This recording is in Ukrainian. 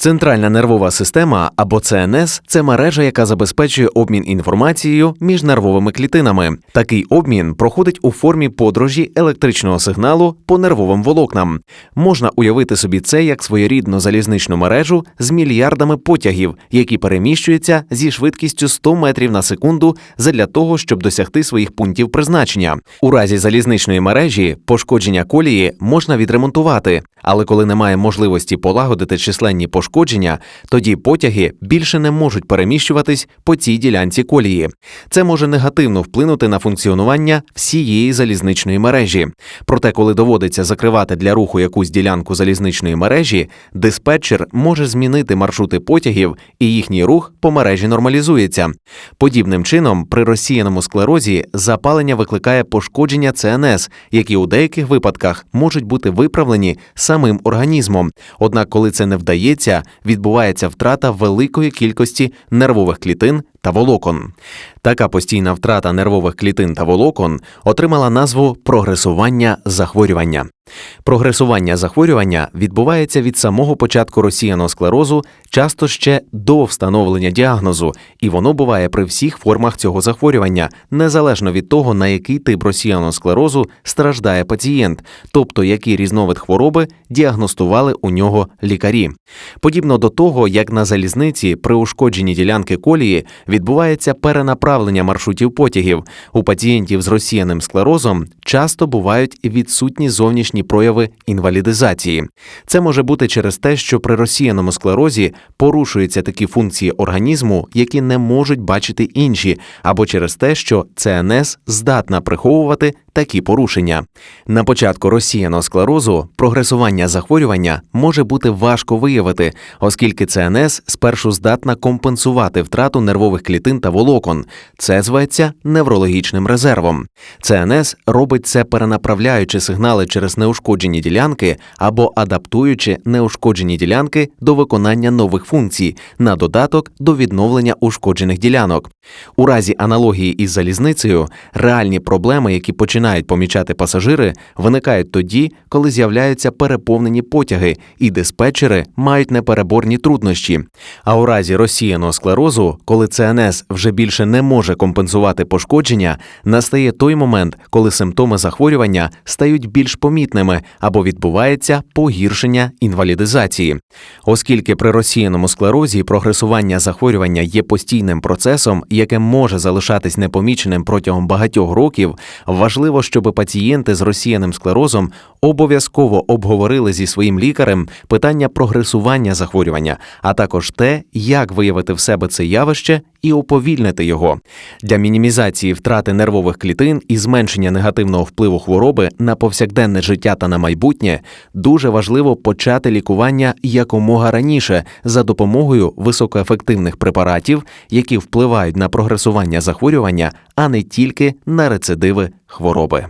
Центральна нервова система або ЦНС це мережа, яка забезпечує обмін інформацією між нервовими клітинами. Такий обмін проходить у формі подорожі електричного сигналу по нервовим волокнам. Можна уявити собі це як своєрідну залізничну мережу з мільярдами потягів, які переміщуються зі швидкістю 100 метрів на секунду задля того, щоб досягти своїх пунктів призначення. У разі залізничної мережі пошкодження колії можна відремонтувати, але коли немає можливості полагодити численні пошкодження, тоді потяги більше не можуть переміщуватись по цій ділянці колії. Це може негативно вплинути на функціонування всієї залізничної мережі. Проте, коли доводиться закривати для руху якусь ділянку залізничної мережі, диспетчер може змінити маршрути потягів і їхній рух по мережі нормалізується. Подібним чином, при розсіяному склерозі запалення викликає пошкодження ЦНС, які у деяких випадках можуть бути виправлені самим організмом. Однак, коли це не вдається, відбувається втрата великої кількості нервових клітин та волокон. Така постійна втрата нервових клітин та волокон отримала назву прогресування захворювання. Прогресування захворювання відбувається від самого початку розсіяного склерозу, часто ще до встановлення діагнозу, і воно буває при всіх формах цього захворювання, незалежно від того, на який тип розсіяного склерозу страждає пацієнт, тобто який різновид хвороби діагностували у нього лікарі. Подібно до того, як на залізниці при ушкодженні ділянки колії відбувається перенаправлення маршрутів потягів. У пацієнтів з розсіяним склерозом часто бувають відсутні зовнішні прояви інвалідизації. Це може бути через те, що при розсіяному склерозі порушуються такі функції організму, які не можуть бачити інші, або через те, що ЦНС здатна приховувати такі порушення. На початку розсіяного склерозу прогресування захворювання може бути важко виявити, оскільки ЦНС спершу здатна компенсувати втрату нервових клітин та волокон. Це зветься неврологічним резервом. ЦНС робить це перенаправляючи сигнали через неушкоджені ділянки або адаптуючи неушкоджені ділянки до виконання нових функцій на додаток до відновлення ушкоджених ділянок. У разі аналогії із залізницею реальні проблеми, які починають помічати пасажири, виникають тоді, коли з'являються переповнені потяги, і диспетчери мають непереборні труднощі. А у разі розсіяного склерозу, коли ЦНС вже більше не може компенсувати пошкодження, настає той момент, коли симптоми захворювання стають більш помітними або відбувається погіршення інвалідизації. Оскільки при розсіяному склерозі прогресування захворювання є постійним процесом, яке може залишатись непоміченим протягом багатьох років, важливо, щоб пацієнти з розсіяним склерозом обов'язково обговорили зі своїм лікарем питання прогресування захворювання, а також те, як виявити в себе це явище і уповільнити його. Для мінімізації втрати нервових клітин і зменшення негативного впливу хвороби на повсякденне життя та на майбутнє дуже важливо почати лікування якомога раніше за допомогою високоефективних препаратів, які впливають на прогресування захворювання, а не тільки на рецидиви хвороби.